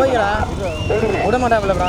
போராட்டம் போய்க்க விட. மாட்டாப்லப்பா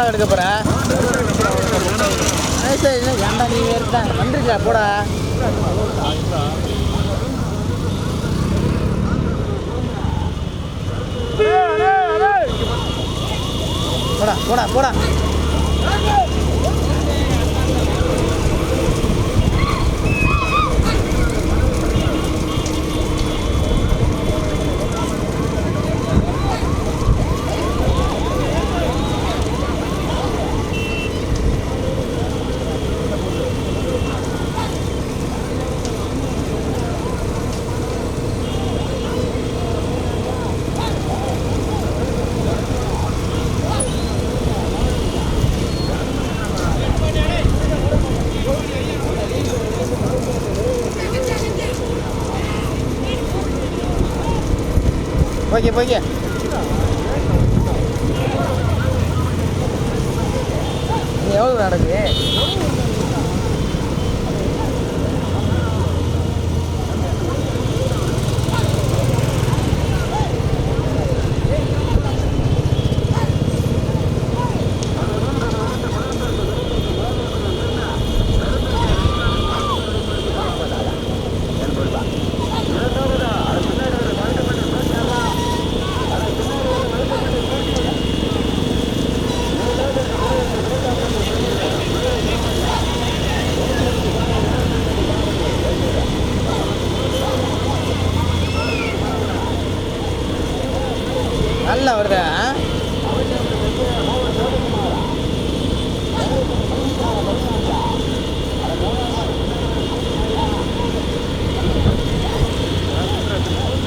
நானும் எடுக்க போகிறேன் சரி ஏன்டா நீ எடுத்தா வந்துருக்கா போட. போடா போடா போடா. ಹೋಗಿ எவ்வளோ நடக்கு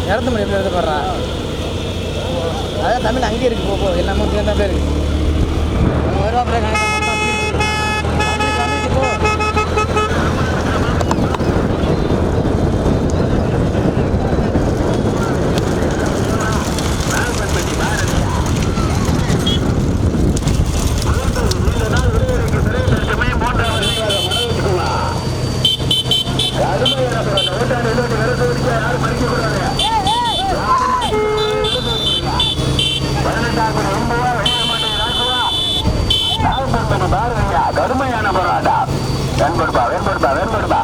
இறந்து மணி எப்படி இருந்து போடுறான் அதான் தமிழ் அங்கேயே இருக்குது போ எல்லாமே சேர்ந்தாப்பே இருக்குது வருவாப்பில் கணக்கு வெண்படுபா வெண்படுபா வெண்படுபா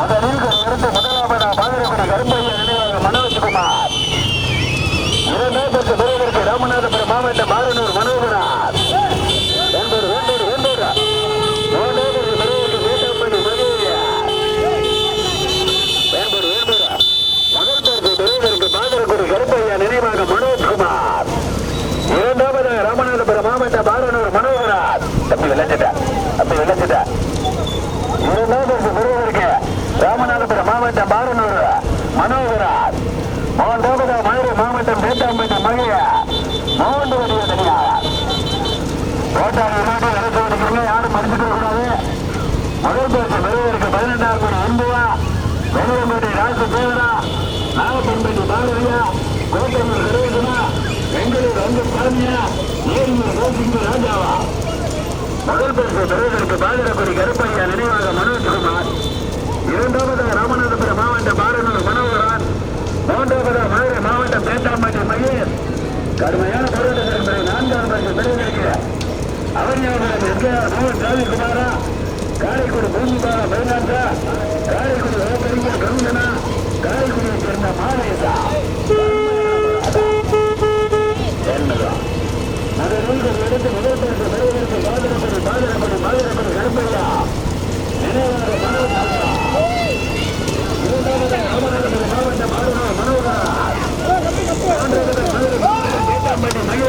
அந்த நீர்கள் இருந்து முதலாவது பாதிரக்கூடிய கரும்பையா நினைவாக மனோஜ்குமார் இரண்டாயிரத்தி இருபதற்கு ராமநாதபுரம் மாவட்டம் ஆறுநூர் மனோகரார் யாரும் மறந்துவிடக்கூடாது முதல் பரிசு பெறுவதற்கு பதினெண்டாயிரம் கோடி அன்புவா. வெள்ளம்பேட்டை ராசு தேவரா நாகப்பன்பேட்டை பெங்களூர் அங்கு சாமியா நேரிமூர் கோபிங்க ராஜாவா. முதல் பரிசு பெறுவதற்கு கருப்பையா நினைவாக மனோஜ்குமார். இரண்டாவதாக ராமநாதபுரம் மாவட்டம் பாரனூர் மனோகரான். மூன்றாவதாக மதுரை மாவட்டம் தேட்டாம்பட்டி மகேஷ். கடுமையான போராட்டத்திற்கு நான்காவது பரிசு பெறுவதற்கு அவனியவர்கள் எம்ஜிஆர் மு ரவிக்குமாரா காரைக்குடி பூமிபாலா மயிலாந்தா காரைக்குடி வழக்கறிஞர் பிரமுகனா காரைக்குடியை சேர்ந்த மாதேசா முதலில் எடுத்து முதல் பரிசு பெறுவதற்கு மாதிரப்படி மாதிரப்படி மாதிரப்படி கருப்பையா நினைவாக மனோகரா இரண்டாவது ராமநாதபுரம் மாவட்ட மாணவர் மனோகரா? மூன்றாவது மதுரை பேட்டாம்பட்டி மகிழ